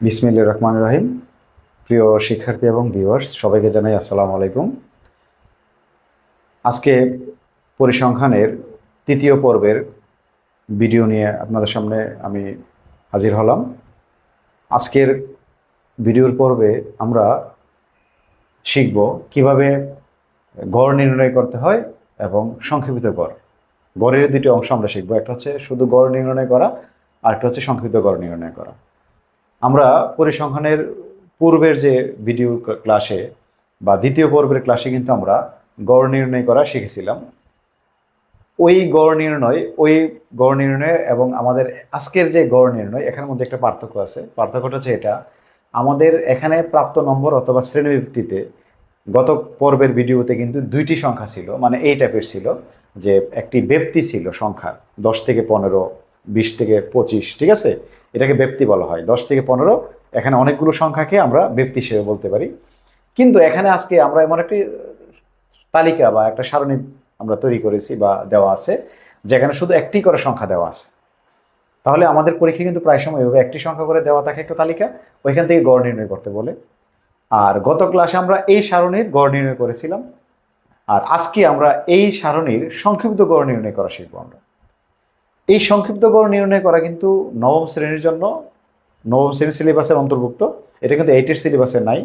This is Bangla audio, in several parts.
বিসমিল্লা রহমান রহিম। প্রিয় শিক্ষার্থী এবং ভিউয়ার্স সবাইকে জানাই আসসালামু আলাইকুম। আজকে পরিসংখ্যানের তৃতীয় পর্বের ভিডিও নিয়ে আপনাদের সামনে আমি হাজির হলাম। আজকের ভিডিওর পর্বে আমরা শিখব কীভাবে গড় নির্ণয় করতে হয় এবং সংক্ষেপিত গড়। গড়ের দুটি অংশ আমরা শিখব, একটা হচ্ছে শুধু গড় নির্ণয় করা আর একটা হচ্ছে সংক্ষিপ্ত গড় নির্ণয় করা। আমরা পরিসংখ্যানের পূর্বের যে ভিডিও ক্লাসে বা দ্বিতীয় পর্বের ক্লাসে কিন্তু আমরা গড় নির্ণয় করা শিখেছিলাম। ওই গড় নির্ণয়, ওই গড় নির্ণয় এবং আমাদের আজকের যে গড় নির্ণয়, এখানের মধ্যে একটা পার্থক্য আছে। পার্থক্যটা হচ্ছে এটা, আমাদের এখানে প্রাপ্ত নম্বর অথবা শ্রেণীভিত্তিতে গত পর্বের ভিডিওতে কিন্তু দুইটি সংখ্যা ছিল মানে এই টাইপের ছিল যে একটি ব্যক্তি ছিল সংখ্যা দশ থেকে পনেরো, বিশ থেকে পঁচিশ, ঠিক আছে? এটাকে ব্যক্তি বলা হয়। দশ থেকে পনেরো, এখানে অনেকগুলো সংখ্যাকে আমরা ব্যক্তি হিসেবে বলতে পারি। কিন্তু এখানে আজকে আমরা এমন একটি তালিকা বা একটা সারণী আমরা তৈরি করেছি বা দেওয়া আছে, যেখানে শুধু একটি করে সংখ্যা দেওয়া আছে। তাহলে আমাদের পরীক্ষা কিন্তু প্রায় সময় এভাবে একটি সংখ্যা করে দেওয়া থাকে একটা তালিকা, ওইখান থেকে গড় নির্ণয় করতে বলে। আর গত ক্লাসে আমরা এই সারণীর গড় নির্ণয় করেছিলাম। আর আজকে আমরা এই সারণীর সংক্ষিপ্ত গড় নির্ণয় করা শিখব আমরা। এই সংক্ষিপ্ত গড় নির্ণয় করা কিন্তু নবম শ্রেণির জন্য নবম শ্রেণির সিলেবাসের অন্তর্ভুক্ত। এটা কিন্তু এইটের সিলেবাসে নাই।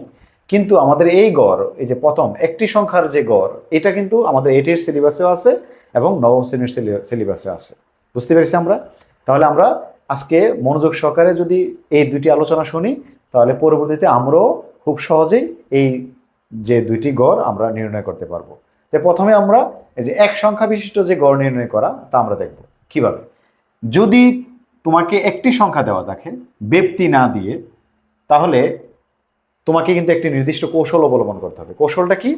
কিন্তু আমাদের এই গড়, এই যে প্রথম একটি সংখ্যার যে গড়, এটা কিন্তু আমাদের এইটের সিলেবাসেও আছে এবং নবম শ্রেণির সিলেবাসে আছে। বুঝতে পেরেছি আমরা? তাহলে আমরা আজকে মনোযোগ সহকারে যদি এই দুইটি আলোচনা শুনি, তাহলে পরবর্তীতে আমরাও খুব সহজেই এই যে দুইটি গড় আমরা নির্ণয় করতে পারব। তো প্রথমে আমরা এই যে এক সংখ্যা বিশিষ্ট যে গড় নির্ণয় করা, তা আমরা দেখব। কীভাবে? যদি তোমাকে একটি সংখ্যা দেওয়া থাকে, ব্যক্তি না দিয়ে, তাহলে তোমাকে কিন্তু একটি নির্দিষ্ট কৌশল অবলম্বন করতে হবে। কৌশলটা কি?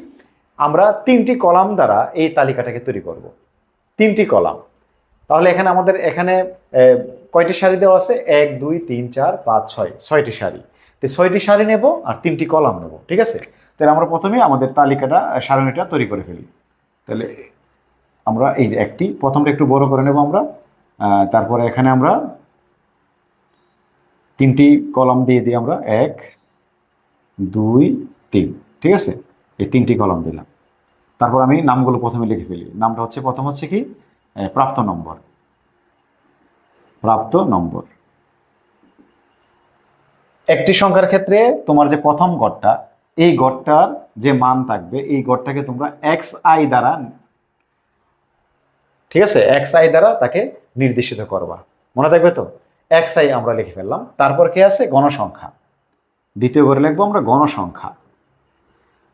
আমরা তিনটি কলাম দ্বারা এই তালিকাটাকে তৈরি করব। তিনটি কলাম। তাহলে এখানে আমাদের, এখানে কয়টি শাড়ি দেওয়া আছে? এক, দুই, তিন, চার, পাঁচ, ছয়, ছয়টি শাড়ি তো ছয়টি শাড়ি নেব আর তিনটি কলাম নেব, ঠিক আছে? তাহলে আমরা প্রথমে আমাদের তালিকাটা সারণীটা তৈরি করে ফেলি। তাহলে আমরা এই যে একটি, প্রথমটা একটু বড় করে নেব আমরা। তারপরে এখানে আমরা তিনটি কলাম দিয়ে দিই আমরা এক, দুই, তিন। ঠিক আছে? এই তিনটি কলাম দিলাম। তারপর আমি নামগুলো প্রথমে লিখে ফেলি। নামটা হচ্ছে, প্রথম হচ্ছে কি? প্রাপ্ত নম্বর। প্রাপ্ত নম্বর। একটি সংখ্যার ক্ষেত্রে তোমার যে প্রথম গড়টা, এই গড়টার যে মান থাকবে, এই গড়টাকে তোমরা এক্স আই দ্বারা, ঠিক আছে? এক্স আই দ্বারা তাকে নির্দেশিত করবা। মনে থাকবে তো? এক্স আই আমরা লিখে ফেললাম। তারপর কে আছে? গণসংখ্যা। দ্বিতীয় ঘরে লিখব আমরা গণসংখ্যা।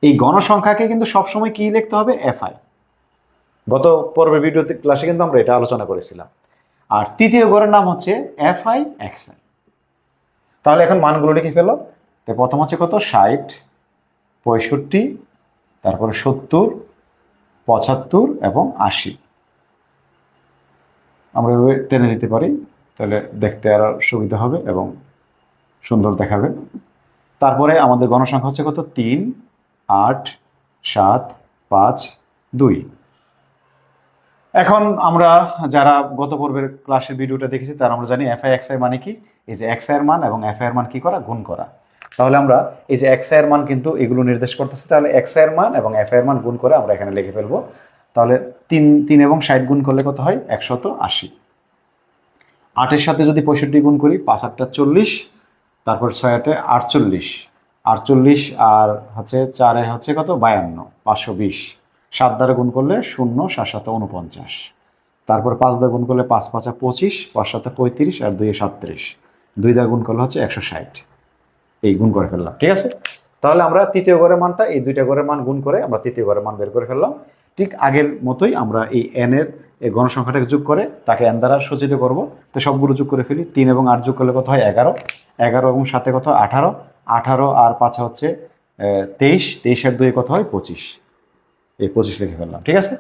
এই গণসংখ্যাকে কিন্তু সবসময় কি লিখতে হবে? এফআই। গত পর্বের ভিডিওতে ক্লাসে কিন্তু আমরা এটা আলোচনা করেছিলাম। আর তৃতীয় ঘরের নাম হচ্ছে এফআই এক্সআই তাহলে এখন মানগুলো লিখে ফেলো। তো প্রথম হচ্ছে কত? ষাট, পঁয়ষট্টি, তারপরে সত্তর, পঁচাত্তর এবং আশি। আমরা এভাবে টেনে দিতে পারি, তাহলে দেখতে আরও সুবিধা হবে এবং সুন্দর দেখাবে। তারপরে আমাদের গণসংখ্যা হচ্ছে কত? তিন, আট, সাত, পাঁচ, দুই। এখন আমরা যারা গত পর্বের ক্লাসের ভিডিওটা দেখেছি, তারা আমরা জানি এফআই এক্সআই মানে কি? এই যে এক্সআই এর মান এবং এফআই এর মান কি করা? গুণ করা। তাহলে আমরা এই যে এক্সআই এর মান কিন্তু এগুলো নির্দেশ করতেছি, তাহলে এক্সআই এর মান এবং এফআই এর মান গুণ করে আমরা এখানে লিখে ফেলব। তাহলে তিন তিন এবং ষাট গুণ করলে কত হয়? একশত আশি। আটের সাথে যদি পঁয়ষট্টি গুণ করি, পাঁচ আটটা চল্লিশ, তারপর ছয় আটে আটচল্লিশ। আটচল্লিশ আর হচ্ছে চারে হচ্ছে কত? বায়ান্ন, পাঁচশো বিশ। সাত দ্বারা গুণ করলে শূন্য, সাত সাথে উনপঞ্চাশ তারপর পাঁচ দ্বারা গুণ করলে পাঁচ, পাঁচা পঁচিশ, পাঁচ সাথে পঁয়ত্রিশ আর দুইয়ে সাতত্রিশ। দুই দ্বারা গুণ করলে হচ্ছে একশো ষাট। এই গুণ করে ফেললাম, ঠিক আছে? তাহলে আমরা তৃতীয় ঘরের মানটা এই দুইটা ঘরের মান গুণ করে আমরা তৃতীয় ঘরের মান বের করে ফেললাম। ঠিক আগের মতোই আমরা এই এন এর এই গণসংখ্যাটাকে যোগ করে তাকে এন দ্বারা সজ্জিত করব। তো সবগুলো যোগ করে ফেলি তিন এবং আট যোগ করলে কত হয়? এগারো। এগারো এবং সাথে কত? আঠারো। আঠারো আর পাঁচে হচ্ছে আহ, তেইশ। তেইশের দুই কত হয়? পঁচিশ। এই পঁচিশ লিখে ফেললাম ঠিক আছে?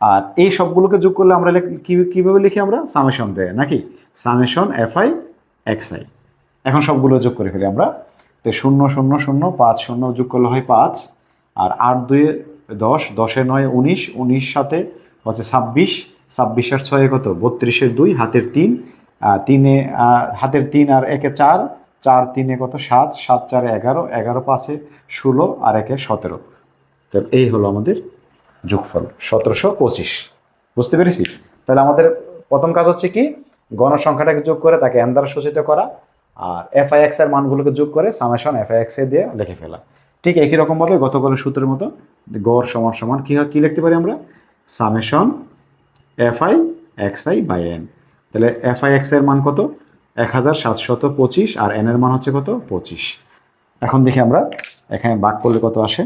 আর এই সবগুলোকে যোগ করলে আমরা কীভাবে লিখি আমরা? সামেশন দেয় নাকি? Summation F I X I এখন সবগুলো যোগ করে ফেলি আমরা। তো শূন্য শূন্য শূন্য পাঁচ শূন্য যোগ করলে হয় পাঁচ। আর আট দুয়ে দশ দশে নয় উনিশ উনিশ সাথে হচ্ছে ছাব্বিশ ছাব্বিশ আর ছয়ে কত? বত্রিশের দুই, হাতের তিন তিনে হাতের তিন আর একে চার চার তিনে কত? সাত সাত চারে এগারো এগারো পাঁচে ষোলো আর একে সতেরো। তো এই হলো আমাদের যোগফল, সতেরোশো পঁচিশ। বুঝতে পেরেছি? তাহলে আমাদের প্রথম কাজ হচ্ছে কি? গণসংখ্যাটাকে যোগ করে তাকে দ্বারা সূচিত করা আর এফ আই এক্সের মানগুলোকে যোগ করে সামেশন এফ আই এক্স এ দিয়ে লিখে ফেলা। ঠিক একই রকমভাবে গতকালের সূত্রের মতো গড় সমান সমান কী হয়, কী লিখতে পারি আমরা? Summation F I X I by N. তাহলে এফ আই এক্সের মান কত? এক হাজার সাতশত পঁচিশ আর এন এর মান হচ্ছে কত? পঁচিশ। এখন দেখি আমরা এখানে বাঘ করলে কত আসে?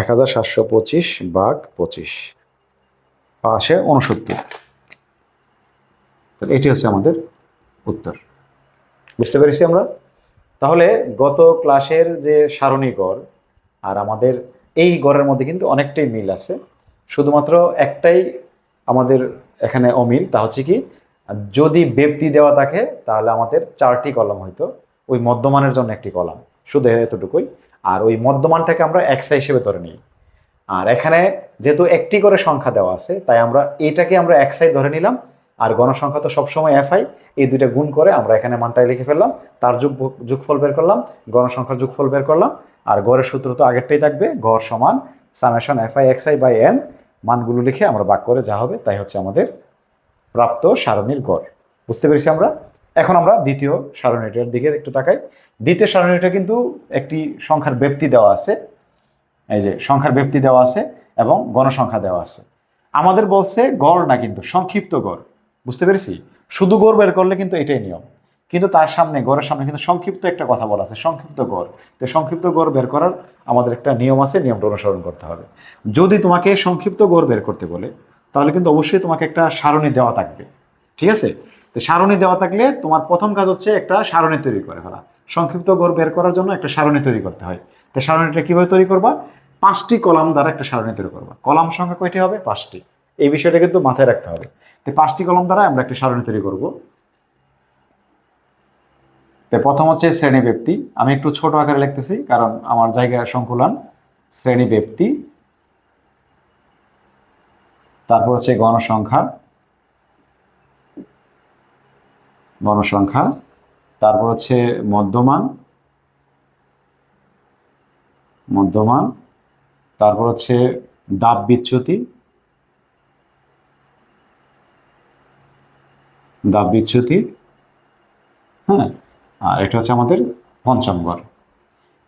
এক হাজার সাতশো পঁচিশ বাঘ পঁচিশ। আসে উনসত্তর তাহলে এটি হচ্ছে আমাদের উত্তর। বুঝতে পেরেছি আমরা? তাহলে গত ক্লাসের যে সারণী গড় আর আমাদের এই গড়ের মধ্যে কিন্তু অনেকটাই মিল আছে। শুধুমাত্র একটাই আমাদের এখানে অমিল, তা হচ্ছে কি, যদি ব্যক্তি দেওয়া থাকে, তাহলে আমাদের চারটি কলম হইতো। ওই মধ্যমানের জন্য একটি কলাম, শুধু এতটুকুই। আর ওই মধ্যমানটাকে আমরা এক্সা হিসেবে ধরে নিই। আর এখানে যেহেতু একটি করে সংখ্যা দেওয়া আছে, তাই আমরা এটাকে আমরা এক্সাই ধরে নিলাম। আর গণসংখ্যা তো সবসময় এফআই এই দুইটা গুণ করে আমরা এখানে মানটাই লিখে ফেললাম। তার যোগ যোগফল বের করলাম গণসংখ্যার যোগফল বের করলাম, আর গড়ের সূত্র তো আগেরটাই থাকবে, গড় সমান summation F I X I by N মানগুলো লিখে আমরা বাক করে যা হবে তাই হচ্ছে আমাদের প্রাপ্ত সারণীর গড়। বুঝতে পেরেছি আমরা? এখন আমরা দ্বিতীয় সারণীটার দিকে একটু তাকাই। দ্বিতীয় সারণীটা কিন্তু একটি সংখ্যার ব্যক্তি দেওয়া আছে। এই যে, সংখ্যার ব্যক্তি দেওয়া আছে এবং গণসংখ্যা দেওয়া আছে। আমাদের বলছে গড় না কিন্তু সংক্ষিপ্ত গড়। বুঝতে পেরেছি? শুধু গড় বের করলে কিন্তু এটাই নিয়ম। কিন্তু তার সামনে গড়ের সামনে কিন্তু সংক্ষিপ্ত একটা কথা বলা আছে, সংক্ষিপ্ত গড় তো সংক্ষিপ্ত গড় বের করার আমাদের একটা নিয়ম আছে, নিয়মটা অনুসরণ করতে হবে। যদি তোমাকে সংক্ষিপ্ত গড় বের করতে বলে, তাহলে কিন্তু অবশ্যই তোমাকে একটা সারণী দেওয়া থাকবে। ঠিক আছে? তো সারণী দেওয়া থাকলে তোমার প্রথম কাজ হচ্ছে একটা সারণী তৈরি করে ফেলা। সংক্ষিপ্ত গড় বের করার জন্য একটা সারণী তৈরি করতে হয়। তো সারণীটা কীভাবে তৈরি করবা? পাঁচটি কলাম দ্বারা একটা সারণী তৈরি করবা। কলাম সংখ্যা কয়টি হবে? পাঁচটি। এই বিষয়টা কিন্তু মাথায় রাখতে হবে। তো পাঁচটি কলম দ্বারা আমরা একটি সারণী তৈরি করব। তো প্রথম হচ্ছে শ্রেণি ব্যক্তি। আমি একটু ছোট আকারে লিখতেছি কারণ আমার জায়গার সংকুলন। শ্রেণি ব্যক্তি। তারপর হচ্ছে গণসংখ্যা। গণসংখ্যা। তারপর হচ্ছে মধ্যমান। মধ্যমান। তারপর হচ্ছে দাব বিচ্যুতি। দাব বিচ্যুতি। হ্যাঁ আর এটা হচ্ছে আমাদের পঞ্চম গড়।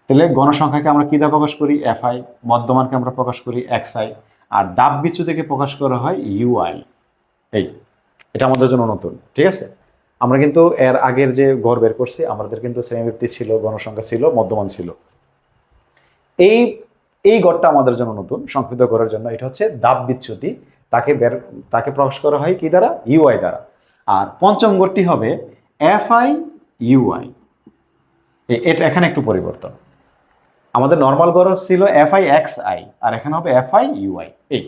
তাহলে গণসংখ্যাকে আমরা কী দ্বারা প্রকাশ করি? এফআই মধ্যমানকে আমরা প্রকাশ করি এক্সআই আর দাব বিচ্যুতিকে প্রকাশ করা হয় ইউআই এই, এটা আমাদের জন্য নতুন, ঠিক আছে? আমরা কিন্তু এর আগের যে গড় বের করছি, আমাদের কিন্তু শ্রেণীবৃত্তি ছিল, গণসংখ্যা ছিল, মধ্যমান ছিল। এই এই গড়টা আমাদের জন্য নতুন, সংক্ষিপ্ত করার জন্য। এটা হচ্ছে দাব বিচ্যুতি। তাকে বের, তাকে প্রকাশ করা হয় কি দ্বারা? ইউআই দ্বারা। আর পঞ্চম গড়টি হবে এফআই ইউআই এটা এখানে একটু পরিবর্তন। আমাদের নর্মাল গড় ছিল এফআই এক্স আই আর এখানে হবে এফআই ইউআই এই,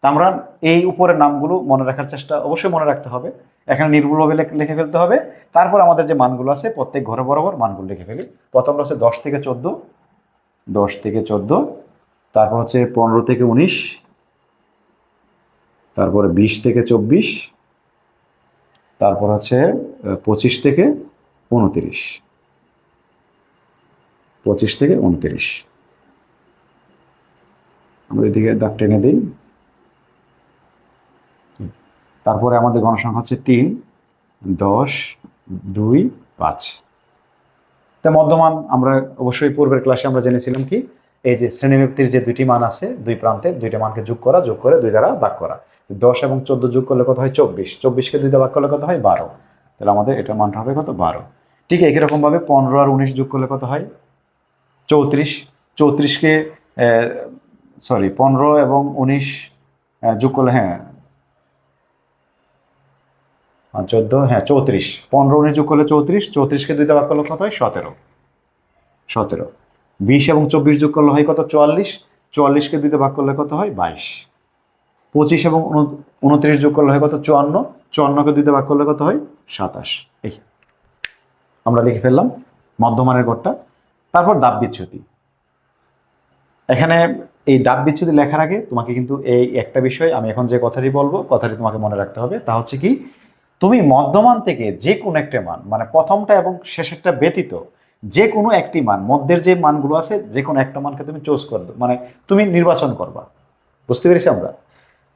তা আমরা এই উপরের নামগুলো মনে রাখার চেষ্টা অবশ্যই মনে রাখতে হবে। এখানে নির্ভুলভাবে লিখে ফেলতে হবে। তারপর আমাদের যে মানগুলো আছে, প্রত্যেক ঘরে বরাবর মানগুলো লিখে ফেলি। প্রথমটা হচ্ছে দশ থেকে চোদ্দ, দশ থেকে চোদ্দ, তারপর হচ্ছে পনেরো থেকে উনিশ, তারপরে বিশ থেকে চব্বিশ তারপর হচ্ছে পঁচিশ থেকে উনতিরিশ। পঁচিশ থেকে উনতিরিশ। আমরা এদিকে দাগ টেনে দিই। তারপরে আমাদের গণসংখ্যা হচ্ছে তিন, দশ, দুই, পাঁচ। তা মধ্যমান আমরা অবশ্যই পূর্বের ক্লাসে আমরা জেনেছিলাম কি? এই যে শ্রেণীব্যক্তির যে দুইটি মান আছে, দুই প্রান্তে দুইটা মানকে যোগ করা, যোগ করে দুই দ্বারা ভাগ করা। দশ এবং চোদ্দ যোগ করলে কত হয়? চব্বিশ। চব্বিশকে দুই দ্বারা ভাগ করলে কত হয়? বারো। তাহলে আমাদের এটার মানটা হবে কত? বারো। ঠিক একই রকমভাবে পনেরো আর উনিশ যোগ করলে কত হয়? চৌত্রিশ। চৌত্রিশকে সরি পনেরো এবং উনিশ যোগ করলে হ্যাঁ। চোদ্দ হ্যাঁ চৌত্রিশ। পনেরো, উনিশ যোগ করলে চৌত্রিশ। চৌত্রিশকে দুইটা ভাগ করলে কত হয়? সতেরো। সতেরো। বিশ এবং চব্বিশ যোগ করলে হয় কত? চুয়াল্লিশ। চুয়াল্লিশকে দুইটা ভাগ করলে কত হয়? বাইশ। পঁচিশ এবং উন- উনত্রিশ যোগ করলে হয় কত? চুয়ান্ন। চুয়ান্নকে দুইটা ভাগ করলে কত হয়? সাতাশ। এই আমরা লিখে ফেললাম মধ্যমানের গড়টা। তারপর দাব বিচ্ছুতি এখানে এই দাব বিচ্যুতি লেখার আগে তোমাকে কিন্তু এই একটা বিষয়, আমি এখন যে কথাটি বলব, কথাটি তোমাকে মনে রাখতে হবে। তা হচ্ছে কি, তুমি মধ্যমান থেকে যে কোনো একটা মান মানে প্রথমটা এবং শেষেরটা ব্যতীত যে কোনো একটি মান, মধ্যের যে মানগুলো আছে যে কোনো একটা মানকে তুমি চুজ করবে মানে তুমি নির্বাচন করবা। বুঝতে পেরেছি আমরা?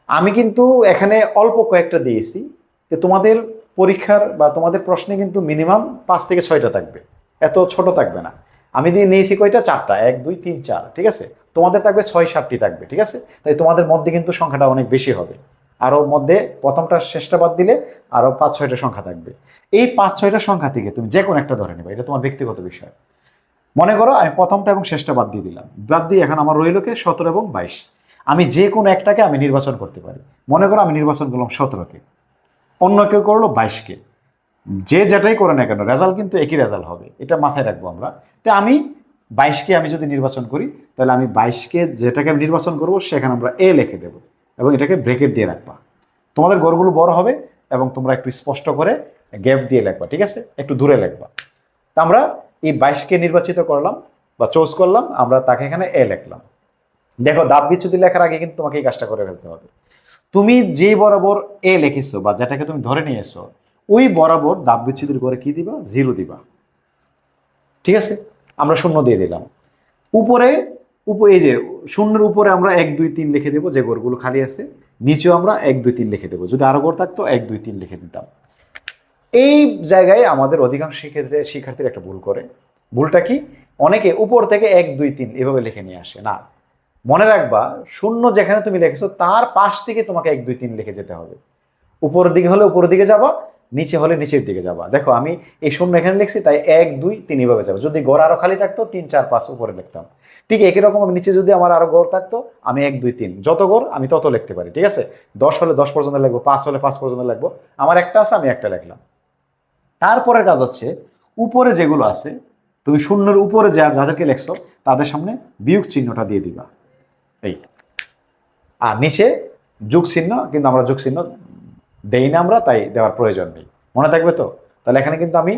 আমি কিন্তু এখানে অল্প কয়েকটা দিয়েছি, যে তোমাদের পরীক্ষার বা তোমাদের প্রশ্নে কিন্তু মিনিমাম পাঁচ থেকে ছয়টা থাকবে। এত ছোট থাকবে না। আমি দিয়ে নিয়েছি কয়টা? চারটা। এক, দুই, তিন, চার, ঠিক আছে? তোমাদের থাকবে ছয়, সাতটি থাকবে, ঠিক আছে? তাই তোমাদের মধ্যে কিন্তু সংখ্যাটা অনেক বেশি হবে। আরও মধ্যে প্রথমটা, শেষটা বাদ দিলে আরও পাঁচ, ছয়টা সংখ্যা থাকবে। এই পাঁচ, ছয়টা সংখ্যা থেকে তুমি যে কোনো একটা ধরে নেবে, এটা তোমার ব্যক্তিগত বিষয়। মনে করো আমি প্রথমটা এবং শেষটা বাদ দিয়ে দিলাম। বাদ দিয়ে এখন আমার রইল কে? সতেরো এবং বাইশ। আমি যে কোনো একটাকে আমি নির্বাচন করতে পারি। মনে করো আমি নির্বাচন করলাম সতেরোকে। অন্য কেউ করল বাইশকে। যে যেটাই করে না কেন, রেজাল্ট কিন্তু একই রেজাল্ট হবে। এটা মাথায় রাখব আমরা। তো আমি বাইশকে আমি যদি নির্বাচন করি, তাহলে আমি বাইশকে যেটাকে আমি নির্বাচন করব, সেখানে আমরা এ লিখে দেবো। এবং এটাকে ব্রেকেট দিয়ে রাখবা। তোমাদের গড়গুলো বড় হবে এবং তোমরা একটু স্পষ্ট করে গ্যাপ দিয়ে লেখবা, ঠিক আছে? একটু দূরে লিখবা। তা আমরা এই বাইশকে নির্বাচিত করলাম বা চোজ করলাম, আমরা তাকে এখানে এ লিখলাম। দেখো দাব বিচ্যুতি লেখার আগে কিন্তু তোমাকে এই কাজটা করে ফেলতে হবে। তুমি যে বরাবর এ লিখেছো বা যেটাকে তুমি ধরে নিয়েছো, ওই বরাবর দাব বিচ্যুতির করে কি দিবা? জিরো দিবা। ঠিক আছে? আমরা শূন্য দিয়ে দিলাম। উপরে উপ এই যে শূন্যের উপরে আমরা এক, দুই, তিন লিখে দেবো, যে গড়গুলো খালি আছে, নিচেও আমরা এক, দুই, তিন লিখে দেবো। যদি আরও গড় থাকতো, এক, দুই, তিন লিখে দিতাম। এই জায়গায় আমাদের অধিকাংশ শিক্ষার্থী শিক্ষার্থীরা একটা ভুল করে। ভুলটা কি? অনেকে উপর থেকে এক, দুই, তিন এভাবে লিখে নিয়ে আসে। না, মনে রাখবা, শূন্য যেখানে তুমি লিখেছো, তার পাশ থেকে তোমাকে এক, দুই, তিন লিখে যেতে হবে। উপরের দিকে হলে উপরের দিকে যাবা নিচে হলে নিচের দিকে যাবা। দেখো, আমি এই শূন্য এখানে লিখছি, তাই এক, দুই, তিন এভাবে যাব। যদি গড় আরও খালি থাকতো, তিন, চার, পাঁচ উপরে লিখতাম। ঠিক একই রকম নিচে যদি আমার আরও গড় থাকতো, আমি এক, দুই, তিন। যত গড়, আমি তত লিখতে পারি, ঠিক আছে? দশ হলে দশ পর্যন্ত লিখব, পাঁচ হলে পাঁচ পর্যন্ত লিখব, আমার একটা আছে, আমি একটা লিখলাম। তারপরের কাজ হচ্ছে, উপরে যেগুলো আছে, তুমি শূন্যের উপরে যা, যাদেরকে লেখছো, তাদের সামনে বিয়োগ চিহ্নটা দিয়ে দিবা। এই। আর নিচে যুগ চিহ্ন, কিন্তু আমরা যুগ চিহ্ন দেই না আমরা, তাই দেওয়ার প্রয়োজন নেই। মনে থাকবে তো? তাহলে এখানে কিন্তু আমি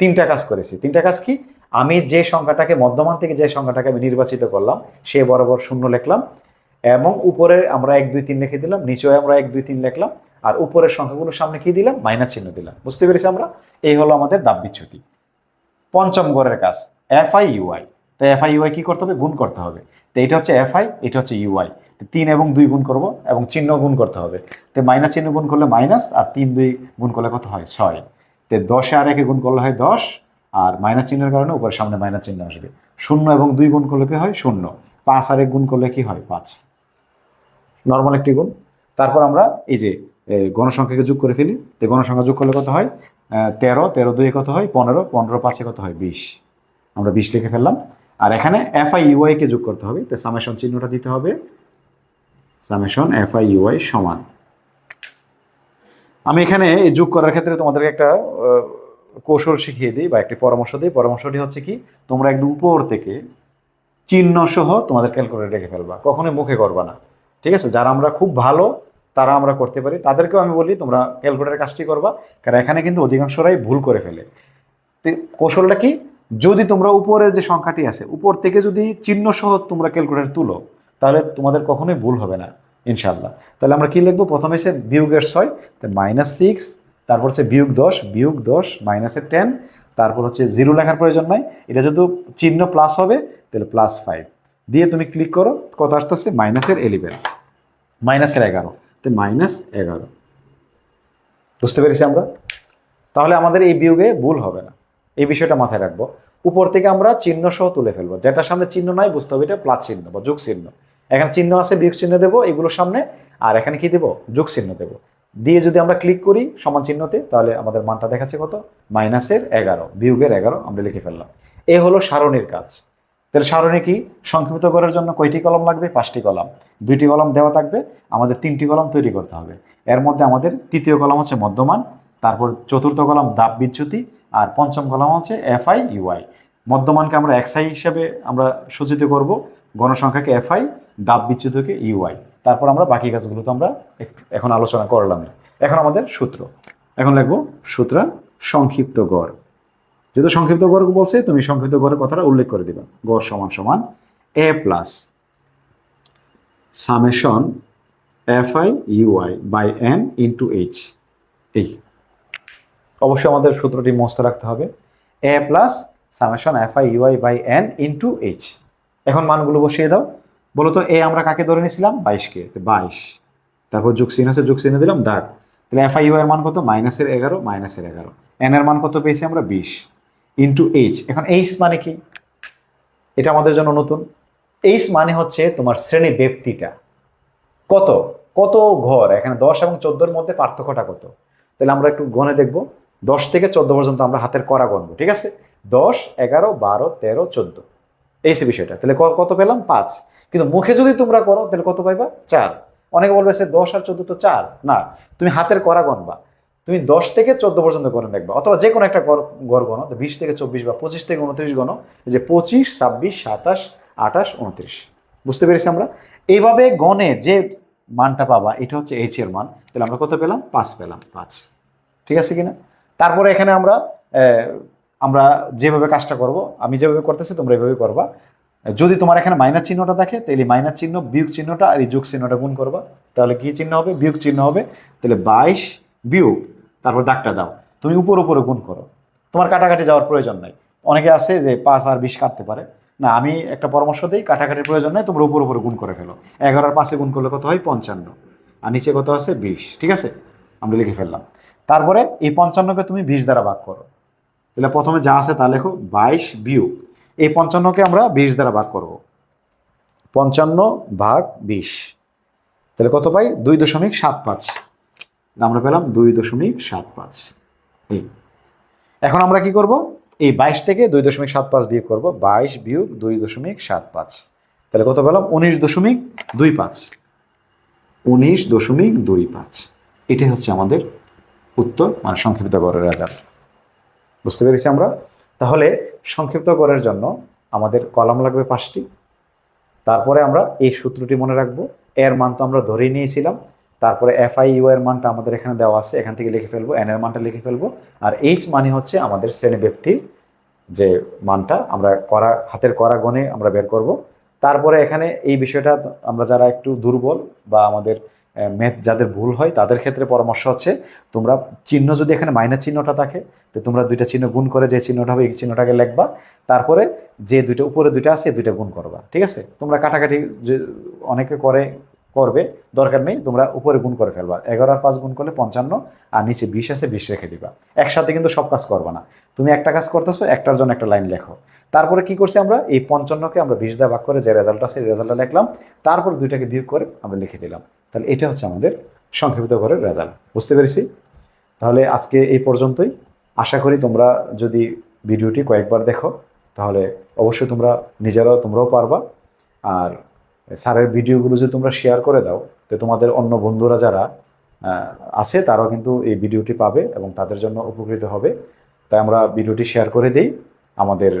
তিনটা কাজ করেছি। তিনটা কাজ কি? আমি যে সংখ্যাটাকে, মধ্যমান থেকে যে সংখ্যাটাকে আমি নির্বাচিত করলাম, সে বরাবর শূন্য লিখলাম এবং উপরে আমরা এক, দুই, তিন লিখে দিলাম, নিচেও আমরা এক, দুই, তিন লিখলাম আর উপরের সংখ্যাগুলোর সামনে কি দিলাম? মাইনাস চিহ্ন দিলাম। বুঝতে পেরেছি আমরা? এই হলো আমাদের দাব বিচ্যুতি। পঞ্চম গড়ের কাজ এফ আই ইউআই তো এফ আই ইউআই কি করতে হবে? গুণ করতে হবে। তো এটা হচ্ছে এফ আই এটা হচ্ছে ইউআই তিন এবং দুই গুণ করব এবং চিহ্ন গুণ করতে হবে। তো মাইনাস চিহ্ন গুণ করলে মাইনাস আর তিন দুই গুণ করলে কত হয়? ছয়। তো দশে আর একে গুণ করলে হয় দশ আর মাইনাস চিহ্নের কারণে উপরের সামনে মাইনাস চিহ্ন আসবে। শূন্য এবং দুই গুণ করলে কি হয়? শূন্য। পাঁচ আর এক গুণ করলে কি হয়? পাঁচ। নর্মাল একটি গুণ। তারপর আমরা এই যে গণসংখ্যাকে যোগ করে ফেলি। তো গণসংখ্যা যোগ করলে কত হয়? তেরো। তেরো দুয়ে কত হয়? পনেরো। পনেরো পাঁচে কত হয়? বিশ। আমরা বিশ লিখে ফেললাম। আর এখানে এফ আই ইউআইকে যোগ করতে হবে। তো সামেশন চিহ্নটা দিতে হবে। সামেশন এফ আই ইউআই সমান। আমি এখানে এই যোগ করার ক্ষেত্রে তোমাদেরকে একটা কৌশল শিখিয়ে দিই বা একটি পরামর্শ দিই। পরামর্শটি হচ্ছে কি, তোমরা একদম উপর থেকে চিহ্ন সহ তোমাদের ক্যালকুলেটর রেখে ফেলবা। কখনোই মুখে করবা না। ঠিক আছে? যারা আমরা খুব ভালো, তারা আমরা করতে পারি। তাদেরকেও আমি বলি, তোমরা ক্যালকুলেটার কাজটি করবা। কারণ এখানে কিন্তু অধিকাংশরাই ভুল করে ফেলে। কৌশলটা কি? যদি তোমরা উপরের যে সংখ্যাটি আছে, উপর থেকে যদি চিহ্ন সহ তোমরা ক্যালকুলেটার তুলো তাহলে তোমাদের কখনোই ভুল হবে না ইনশাল্লাহ তাহলে আমরা কি লিখব? প্রথমে এসে বিয়োগের ছয়, তো মাইনাস সিক্স তারপর হচ্ছে বিয়োগ দশ বিয়োগ দশ মাইনাসের টেন তারপর হচ্ছে জিরো লেখার প্রয়োজন নাই। এটা যদি চিহ্ন প্লাস হবে, তাহলে প্লাস ফাইভ দিয়ে তুমি ক্লিক করো, কত আসতেছে? মাইনাসের এলিভেন মাইনাসের এগারো, তো মাইনাস এগারো। বুঝতে পেরেছি আমরা? তাহলে আমাদের এই বিয়োগে ভুল হবে না। এই বিষয়টা মাথায় রাখব। উপর থেকে আমরা চিহ্ন সহ তুলে ফেলব। যেটার সামনে চিহ্ন নাই, বুঝতে হবে এটা প্লাস চিহ্ন বা যোগ চিহ্ন। এখানে চিহ্ন আছে, বিয়োগ চিহ্ন দেবো এগুলোর সামনে, আর এখানে কি দেবো? যোগ চিহ্ন দেবো। দিয়ে যদি আমরা ক্লিক করি সমান চিহ্নতে, তাহলে আমাদের মানটা দেখাচ্ছে কত? মাইনাসের এগারো, বিয়োগের এগারো, আমরা লিখে ফেললাম। এ হলো সারণীর কাজ। তাহলে সারণী কি? সংক্ষিপ্ত করার জন্য কয়টি কলম লাগবে? পাঁচটি কলম। দুইটি কলম দেওয়া থাকবে, আমাদের তিনটি কলম তৈরি করতে হবে। এর মধ্যে আমাদের তৃতীয় কলম হচ্ছে মধ্যমান, তারপর চতুর্থ কলম দাব বিচ্যুতি, আর পঞ্চম কলম হচ্ছে এফআই ইউআই মধ্যমানকে আমরা এক্সআই হিসেবে আমরা সূচিত করব গণসংখ্যাকে এফআই দাব বিচ্যুতিকে ইউআই তারপর আমরা বাকি কাজগুলো তো আমরা এখন আলোচনা করলাম। এখন আমাদের সূত্র। এখন লিখব সূত্র সংক্ষিপ্ত গড়। যেহেতু সংক্ষিপ্ত গড় বলছে, তুমি সংক্ষিপ্ত গড়ের কথাটা উল্লেখ করে দিবা। গড় সমান সমান A plus summation F I U I by N into H এই। অবশ্যই আমাদের সূত্রটি মস্ত রাখতে হবে। A plus summation F I U I by N into H এখন মানগুলো বসিয়ে দাও। বলো তো, এ আমরা কাকে ধরে নিয়েছিলাম? বাইশকে। বাইশ। তারপর যুগ চিহ্ন আছে, যুগ চিহ্ন দিলাম দাগ তাহলে এফ আই এর মান কত? মাইনাসের এগারো মাইনাসের এগারো। এন এর মান কত পেয়েছি আমরা? বিশ। ইন্টু এইচ এখন এইচ মানে কি? এটা আমাদের জন্য নতুন। এইচ মানে হচ্ছে তোমার শ্রেণি ব্যক্তিটা। কত? কত ঘর? এখানে দশ এবং চোদ্দোর মধ্যে পার্থক্যটা কত? তাহলে আমরা একটু গণে দেখব। দশ থেকে চোদ্দ পর্যন্ত আমরা হাতের করা গণবো, ঠিক আছে? দশ, এগারো, বারো, তেরো, চোদ্দ। এই সে বিষয়টা, তাহলে কত পেলাম? পাঁচ। কিন্তু মুখে যদি তোমরা করো, তাহলে কত পাইবা? চার। অনেকে বলবে, সে দশ আর চোদ্দ তো চার। না, তুমি হাতের করা গণবা। তুমি দশ থেকে চোদ্দ পর্যন্ত গণে দেখবা। অথবা যে কোনো একটা গড়- গণো বিশ থেকে চব্বিশ বা পঁচিশ থেকে উনত্রিশ গণ যে পঁচিশ, ছাব্বিশ, সাতাশ, আঠাশ, উনত্রিশ। বুঝতে পেরেছি আমরা? এইভাবে গণে যে মানটা পাবা, এটা হচ্ছে এইচ এর মান। তাহলে আমরা কত পেলাম? পাঁচ পেলাম, পাঁচ। ঠিক আছে কিনা? তারপরে এখানে আমরা আমরা যেভাবে কাজটা করব, আমি যেভাবে করতেছি, তোমরা এভাবে করবা। যদি তোমার এখানে মাইনাস চিহ্নটা দেখে তাহলে মাইনাস চিহ্ন, বিয়োগ চিহ্নটা আর এই যোগ চিহ্নটা গুণ করবা। তাহলে কি চিহ্ন হবে? বিয়োগ চিহ্ন হবে। তাহলে বাইশ বিয়োগ, তারপর দাগটা দাও। তুমি উপর উপরে গুণ করো। তোমার কাটাকাটি যাওয়ার প্রয়োজন নাই। অনেকে আছে যে পাঁচ আর বিশ কাটতে পারে। না, আমি একটা পরামর্শ দিই, কাটাকাটির প্রয়োজন নেই, তোমরা উপর উপরে গুণ করে ফেলো। এগারো আর পাঁচে গুণ করলে কত হয়? পঞ্চান্ন। আর নিচে কত আছে? বিশ। ঠিক আছে? আমরা লিখে ফেললাম। তারপরে এই পঞ্চান্নকে তুমি বিশ দ্বারা ভাগ করো। তাহলে প্রথমে যা আছে তা লেখো, বাইশ বিয়োগ। এই পঞ্চান্নকে আমরা বিশ দ্বারা ভাগ করব। পঞ্চান্ন ভাগ বিশ। তাহলে কত পাই? দুই দশমিক সাত পাঁচ। আমরা পেলাম দুই দশমিক সাত পাঁচ। এই। এখন আমরা কি করব? এই বাইশ থেকে দুই দশমিক সাত পাঁচ বিয়োগ করব। বাইশ বিয়োগ দুই দশমিক সাত পাঁচ। তাহলে কত পেলাম? উনিশ দশমিক দুই পাঁচ। উনিশ দশমিক দুই পাঁচ। এটাই হচ্ছে আমাদের উত্তর মানে সংক্ষিপ্ত গড়ের রেজাল্ট বুঝতে পেরেছি আমরা? তাহলে সংক্ষিপ্ত করার জন্য আমাদের কলাম লাগবে পাঁচটি। তারপরে আমরা এই সূত্রটি মনে রাখব। এর মান তো আমরা ধরেই নিয়েছিলাম। তারপরে এফ আই ইউ এর মানটা আমাদের এখানে দেওয়া আছে। এখান থেকে লিখে ফেলব এন এর মানটা লিখে ফেলব। আর এইচ মানে হচ্ছে আমাদের শ্রেণি ব্যক্তির যে মানটা আমরা করা, হাতের করা গণে আমরা বের করব। তারপরে এখানে এই বিষয়টা আমরা যারা একটু দুর্বল বা আমাদের ম্যাথ যাদের ভুল হয়, তাদের ক্ষেত্রে পরামর্শ হচ্ছে, তোমরা চিহ্ন যদি এখানে মাইনাস চিহ্নটা থাকে, তো তোমরা দুইটা চিহ্ন গুণ করে যে চিহ্নটা হবে, এই চিহ্নটাকে লেখবা, তারপরে যে দুইটা, উপরে দুইটা আছে, দুইটা গুণ করবা, ঠিক আছে? তোমরা কাটাকাটি যে অনেকে করে, করবে, দরকার নেই, তোমরা উপরে গুণ করে ফেলবা, এগারো আর পাঁচ গুণ করলে পঞ্চান্ন, আর নিচে বিশ আছে, বিশ রেখে দিবা, একসাথে কিন্তু সব কাজ করবা না। তুমি একটা কাজ করতেছো, একটার জন্য একটা লাইন লেখো তারপরে কি করছি আমরা? এই পঞ্চান্নকে আমরা বিশ দা ভাগ করে যে রেজাল্ট আছে রেজাল্টটা লিখলাম। তারপর দুইটাকে বিয়োগ করে আমরা লিখে দিলাম। তাহলে এটা হচ্ছে আমাদের সংক্ষিপ্ত করে রেজাল্ট বুঝতে পেরেছি? তাহলে আজকে এই পর্যন্তই। আশা করি তোমরা যদি ভিডিওটি কয়েকবার দেখো, তাহলে অবশ্যই তোমরা নিজেরাও তোমরাও পারবা। আর স্যারের ভিডিওগুলো যদি তোমরা শেয়ার করে দাও, তো তোমাদের অন্য বন্ধুরা যারা আছে, তারাও কিন্তু এই ভিডিওটি পাবে এবং তাদের জন্য উপকৃত হবে। তাই আমরা ভিডিওটি শেয়ার করে দিই। আমাদের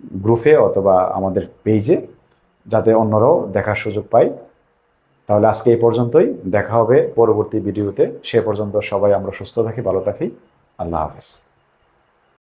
গ্রুপে অথবা আমাদের পেজে যাতে অন্যরাও দেখার সুযোগ পায়। তাহলে আজকে এই পর্যন্তই। দেখা হবে পরবর্তী ভিডিওতে। সে পর্যন্ত সবাই আমরা সুস্থ থাকি, ভালো থাকি। আল্লাহ হাফিজ।